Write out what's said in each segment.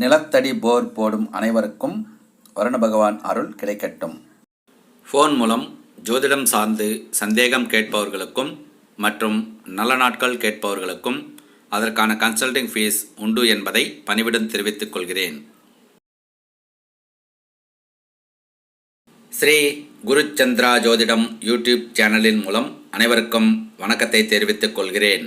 நிலத்தடி போர் போடும் அனைவருக்கும் வருண பகவான் அருள் கிடைக்கட்டும். ஃபோன் மூலம் ஜோதிடம் சார்ந்து சந்தேகம் கேட்பவர்களுக்கும் மற்றும் நல்ல நாட்கள் கேட்பவர்களுக்கும் அதற்கான கன்சல்டிங் ஃபீஸ் உண்டு என்பதை பணிவிடம் தெரிவித்துக் கொள்கிறேன். ஸ்ரீ குருச்சந்திரா ஜோதிடம் யூடியூப் சேனலின் மூலம் அனைவருக்கும் வணக்கத்தை தெரிவித்துக் கொள்கிறேன்.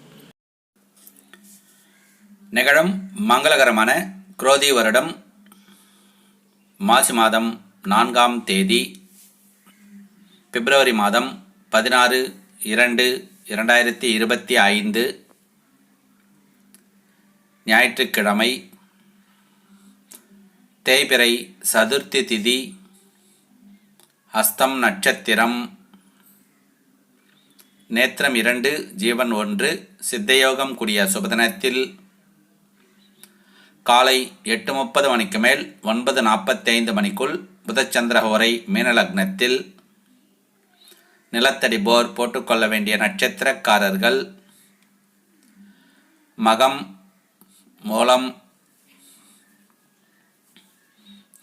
நிகழும் மங்களகரமான குரோதி வருடம் மாசி மாதம் நான்காம் தேதி பிப்ரவரி மாதம் பதினாறு இரண்டு இரண்டாயிரத்தி இருபத்தி ஐந்து ஞாயிற்றுக்கிழமை தேய்பிறை சதுர்த்தி திதி ஹஸ்தம் நட்சத்திரம் நேத்திரம் இரண்டு ஜீவன் ஒன்று சித்தயோகம் கூடிய சுபதனத்தில் காலை எட்டு முப்பது மணிக்கு மேல் ஒன்பது நாற்பத்தைந்து மணிக்குள் புதச்சந்திரஹோரை மீனலக்னத்தில் நிலத்தடி போர் போட்டுக்கொள்ள வேண்டிய நட்சத்திரக்காரர்கள் மகம் மூலம்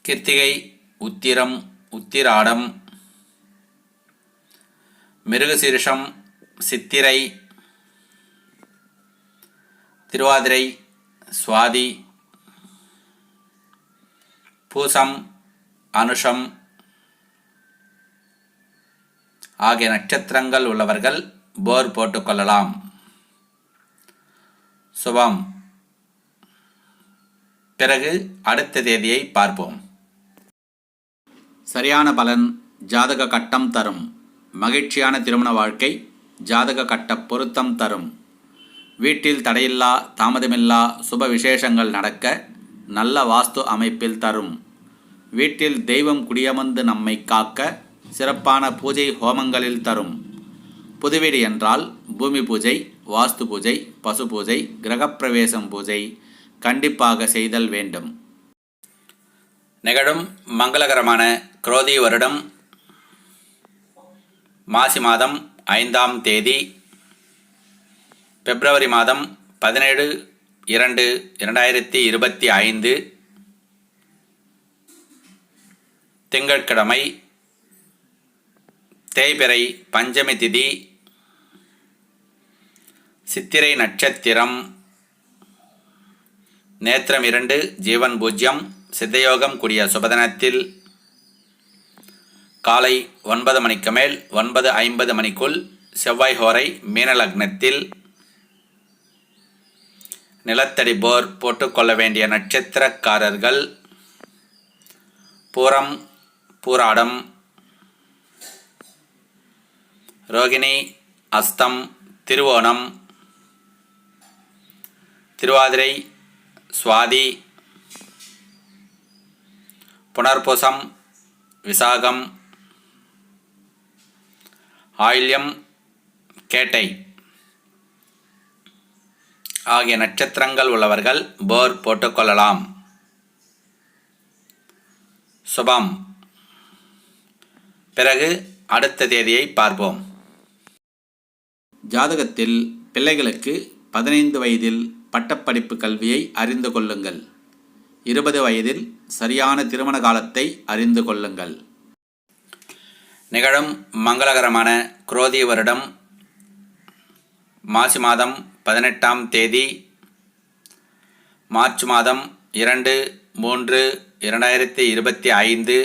கிருத்திகை உத்திரம் உத்திராடம் மிருகசீரிஷம் சித்திரை திருவாதிரை சுவாதி பூசம் அனுஷம் ஆகிய நட்சத்திரங்கள் உள்ளவர்கள் போர் போட்டுக்கொள்ளலாம் சுபம். பிறகு அடுத்த தேதியை பார்ப்போம். சரியான பலன் ஜாதக கட்டம் தரும். மகிழ்ச்சியான திருமண வாழ்க்கை ஜாதக கட்ட பொருத்தம் தரும். வீட்டில் தடையில்லா தாமதமில்லா சுப விசேஷங்கள் நடக்க நல்ல வாஸ்து அமைப்பில் தரும். வீட்டில் தெய்வம் குடியமர்ந்து நம்மை காக்க சிறப்பான பூஜை ஹோமங்களில் தரும். புதுவீடு என்றால் பூமி பூஜை வாஸ்து பூஜை பசு பூஜை கிரகப்பிரவேசம் பூஜை கண்டிப்பாக செய்தல் வேண்டும். நிகழும் மங்களகரமான குரோதி வருடம் மாசி மாதம் ஐந்தாம் தேதி பிப்ரவரி மாதம் பதினேழு இரண்டு இரண்டாயிரத்தி இருபத்தி ஐந்து திங்கட்கிழமை தேய்பிறை பஞ்சமி திதி சித்திரை நட்சத்திரம் நேத்திரம் இரண்டு ஜீவன் பூஜ்யம் சித்தயோகம் கூடிய சுபதனத்தில் காலை ஒன்பது மணிக்கு மேல் ஒன்பது ஐம்பது மணிக்குள் செவ்வாய் ஹோரை மீனலக்னத்தில் நிலத்தடி போர் போட்டுக்கொள்ள வேண்டிய நட்சத்திரக்காரர்கள் பூரம் பூராடம் ரோகிணி அஸ்தம் திருவோணம் திருவாதிரை சுவாதி புனர்பூசம் விசாகம் ஆயில்யம் கேட்டை. ஆகிய நட்சத்திரங்கள் உள்ளவர்கள் போர் போட்டுக்கொள்ளலாம் சுபம். பிறகு அடுத்த தேதியை பார்ப்போம். ஜாதகத்தில் பிள்ளைகளுக்கு பதினைந்து வயதில் பட்டப்படிப்பு கல்வியை அறிந்து கொள்ளுங்கள். இருபது வயதில் சரியான திருமண காலத்தை அறிந்து கொள்ளுங்கள். நிகழும் மங்களகரமான குரோதி வருடம் மாசி மாதம் பதினெட்டாம் தேதி மார்ச் மாதம் இரண்டு மூன்று இரண்டாயிரத்தி இருபத்தி ஐந்து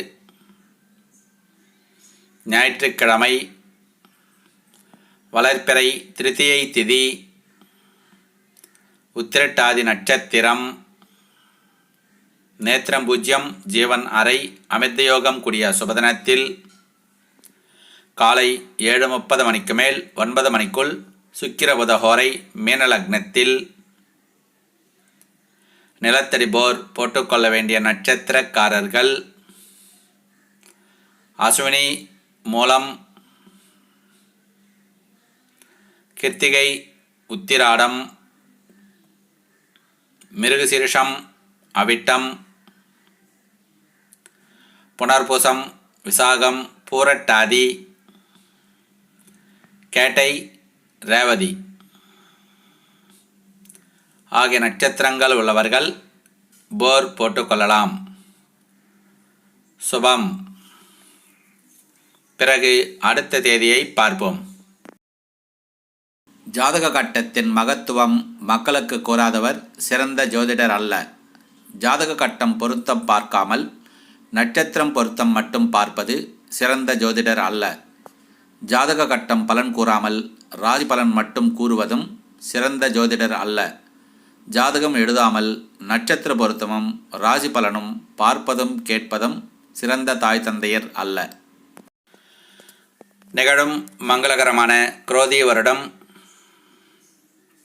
ஞாயிற்றுக்கிழமை வளர்ப்பிறை திருத்தியை திதி உத்திரட்டாதி நட்சத்திரம் நேத்திரம் பூஜ்யம் ஜீவன் அறை அமிர்தயோகம் கூடிய சுபதனத்தில் காலை ஏழு முப்பது மணிக்கு மேல் ஒன்பது மணிக்குள் சுக்கிரபுதஹோரை மீனலக்னத்தில் நிலத்தடிபோர் போட்டுக்கொள்ள வேண்டிய நட்சத்திரக்காரர்கள் அஸ்வினி மூலம் கிருத்திகை உத்திராடம் மிருகசீரிஷம் அவிட்டம் புனர்பூசம் விசாகம் பூரட்டாதி கேட்டை ரேவதி. ஆகிய நட்சத்திரங்கள் உள்ளவர்கள் போர் போட்டுக்கொள்ளலாம் சுபம். பிறகு அடுத்த தேதியை பார்ப்போம். ஜாதக கட்டத்தின் மகத்துவம் மக்களுக்கு கூறாதவர் சிறந்த ஜோதிடர் அல்ல. ஜாதக கட்டம் பொருத்தம் பார்க்காமல் நட்சத்திரம் பொருத்தம் மட்டும் பார்ப்பது சிறந்த ஜோதிடர் அல்ல. ஜாதக கட்டம் பலன் கூறாமல் ராஜிபலன் மட்டும் கூறுவதும் சிறந்த ஜோதிடர் அல்ல. ஜாதகம் எழுதாமல் நட்சத்திர பொருத்தமும் ராசி பலனும் பார்ப்பதும் கேட்பதும் சிறந்த தாய் தந்தையர் அல்ல. நிகழும் மங்களகரமான குரோதி வருடம்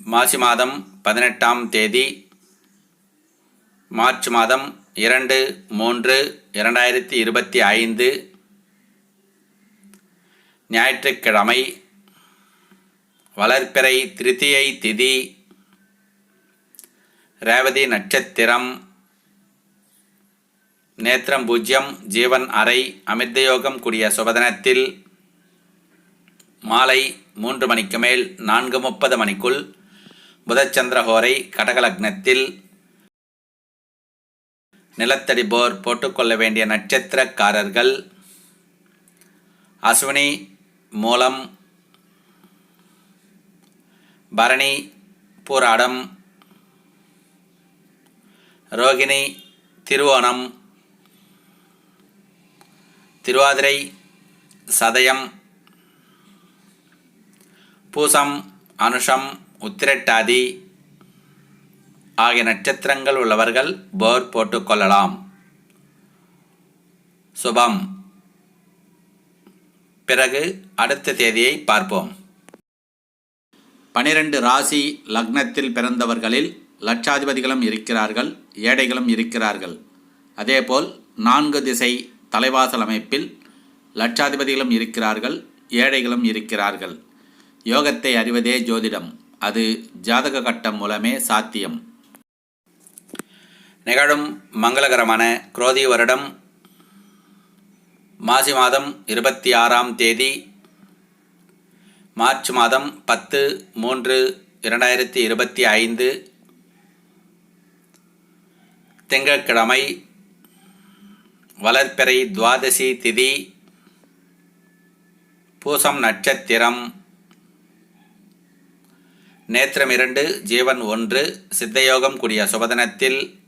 மாசி மாதம் பதினெட்டாம் தேதி மார்ச் மாதம் இரண்டு மூன்று இரண்டாயிரத்தி இருபத்தி ஐந்து ஞாயிற்றுக்கிழமை வளர்ப்பிறை திருத்தியை திதி ரேவதி நட்சத்திரம் நேத்திரம் பூஜ்யம் ஜீவன் அறை அமிர்தயோகம் கூடிய சுபதனத்தில் மாலை மூன்று மணிக்கு மேல் நான்கு முப்பது மணிக்குள் புதச்சந்திரஹோரை கடகலக்னத்தில் நிலத்தடி போர் போட்டுக்கொள்ள வேண்டிய நட்சத்திரக்காரர்கள் அஸ்வினி மூலம் பரணி பூராடம் ரோகிணி திருவோணம் திருவாதிரை சதயம் பூசம் அனுஷம் உத்திரட்டாதி ஆகிய நட்சத்திரங்கள் உள்ளவர்கள் போர் போட்டுக்கொள்ளலாம் சுபம். பிறகு அடுத்த தேதியை பார்ப்போம். பனிரெண்டு ராசி லக்னத்தில் பிறந்தவர்களில் லட்சாதிபதிகளும் இருக்கிறார்கள் ஏழைகளும் இருக்கிறார்கள். அதேபோல் நான்கு திசை தலைவாசல் அமைப்பில் லட்சாதிபதிகளும் இருக்கிறார்கள் ஏழைகளும் இருக்கிறார்கள். யோகத்தை அறிவதே ஜோதிடம். அது ஜாதக கட்டம் மூலமே சாத்தியம். நிகழும் மங்களகரமான குரோதி வருடம் மாசி மாதம் இருபத்தி ஆறாம் தேதி மார்ச் மாதம் பத்து மூன்று இரண்டாயிரத்தி இருபத்தி ஐந்து. திங்கட்கிழமை வளர்ப்பிறை துவாதசி திதி. பூசம் நட்சத்திரம். நேத்திரம் இரண்டு ஜீவன் ஒன்று சித்தயோகம் கூடிய சுபதனத்தில்.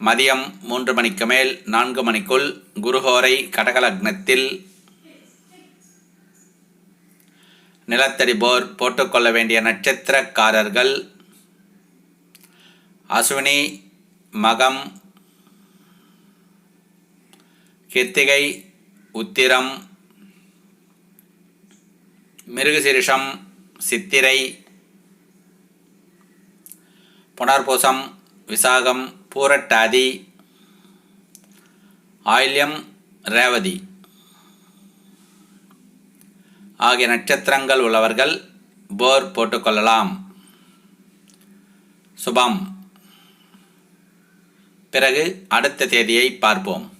மதியம் மூன்று மணிக்கு மேல் நான்கு மணிக்குள் குருஹோரை கடகலக்னத்தில். நிலத்தடி போர் போட்டுக்கொள்ள வேண்டிய நட்சத்திரக்காரர்கள் அஸ்வினி மகம் கிருத்திகை உத்திரம் மிருகசிரிஷம் சித்திரை புனர்பூசம் விசாகம் பூரட்டாதி ஆயில்யம் ரேவதி. ஆகிய நட்சத்திரங்கள் உள்ளவர்கள் போர் போட்டுக்கொள்ளலாம். சுபம். பிறகு அடுத்த தேதியை பார்ப்போம்.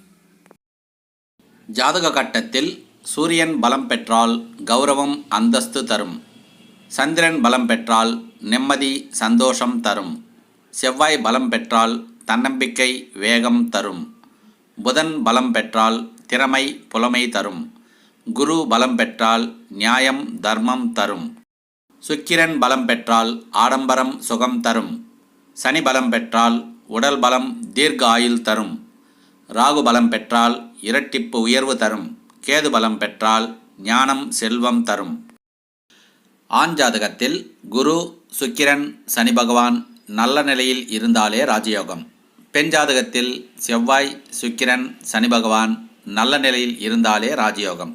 ஜாதக கட்டத்தில் சூரியன் பலம் பெற்றால் கௌரவம் அந்தஸ்து தரும். சந்திரன் பலம் பெற்றால் நிம்மதி சந்தோஷம் தரும். செவ்வாய் பலம் பெற்றால் தன்னம்பிக்கை வேகம் தரும். புதன் பலம் பெற்றால் திறமை புலமை தரும். குரு பலம் பெற்றால் நியாயம் தர்மம் தரும். சுக்கிரன் பலம் பெற்றால் ஆடம்பரம் சுகம் தரும். சனி பலம் பெற்றால் உடல் பலம் தீர்க்க ஆயுள் தரும். ராகு பலம் பெற்றால் இரட்டிப்பு உயர்வு தரும். கேது பலம் பெற்றால் ஞானம் செல்வம் தரும். ஆண் ஜாதகத்தில் குரு சுக்கிரன் சனி பகவான் நல்ல நிலையில் இருந்தாலே ராஜயோகம். பெண் ஜாதகத்தில் செவ்வாய் சுக்கிரன் சனி பகவான் நல்ல நிலையில் இருந்தாலே ராஜயோகம்.